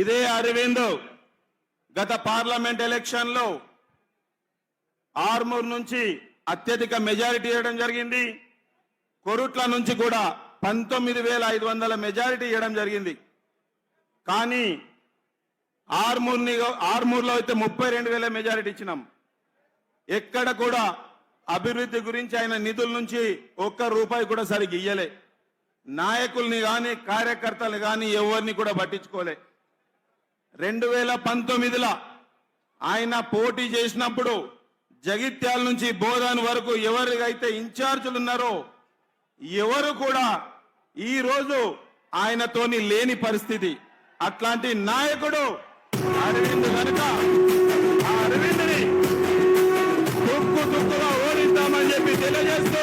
ఇదే అరవింద్ గత పార్లమెంట్ ఎలక్షన్లో ఆర్మూర్ నుంచి అత్యధిక మెజారిటీ ఇవ్వడం జరిగింది. కొరుట్ల నుంచి కూడా పంతొమ్మిది వేల ఐదు వందల మెజారిటీ ఇవ్వడం జరిగింది. కానీ ఆర్మూర్ని ఆర్మూర్లో అయితే ముప్పై రెండు వేల మెజారిటీ ఇచ్చినాం. ఎక్కడ కూడా అభివృద్ధి గురించి ఆయన నిధుల నుంచి ఒక్క రూపాయి కూడా సరిగ్గా ఇయ్యలే. నాయకుల్ని కానీ కార్యకర్తలు కానీ ఎవరిని కూడా పట్టించుకోలే. రెండు వేల పంతొమ్మిదిలో ఆయన పోటీ చేసినప్పుడు జగిత్యాల నుంచి బోధన వరకు ఎవరికైతే ఇన్ఛార్జీలు ఉన్నారో ఎవరు కూడా ఈ రోజు ఆయనతోని లేని పరిస్థితి. అట్లాంటి నాయకుడు అరవింద్ కనుక ఆ అరవింద్ని తుక్కు తుక్కుగా ఓడిద్దామని చెప్పి తెలియజేస్తూ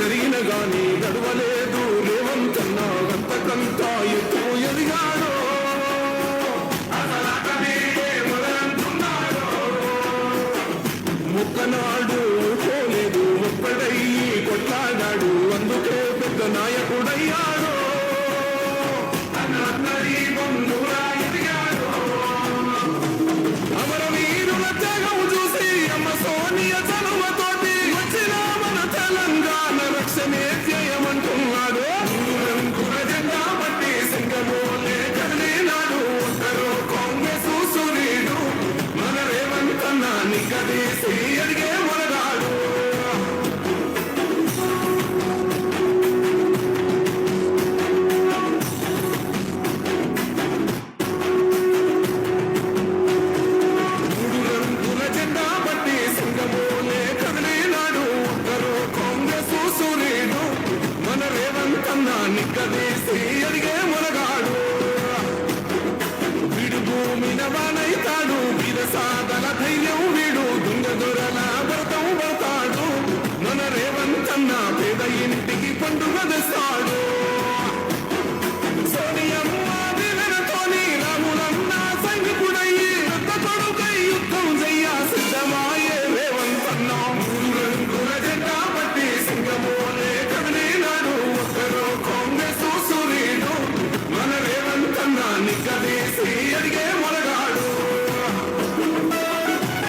జరిగిన గాని గడవలేదు. రేవంతన్నా అంతకంతా ఎక్కువ ఎదిగాడు? ముక్కనాడు పోలేదు ఒక్కడయ్యి కొట్లాడాడు. అందుకే పెద్ద నాయ నిక్కదీసి అడిగే మునగాడు. వీడు భూమిన వానైతాడు వీర సాధన ధైర్యం వీడు. దుంగ దొరల వ్రతం పడతాడు. నొన రేవంతన్న పేద ఇంటికి పండుగ తెస్తాడు. again.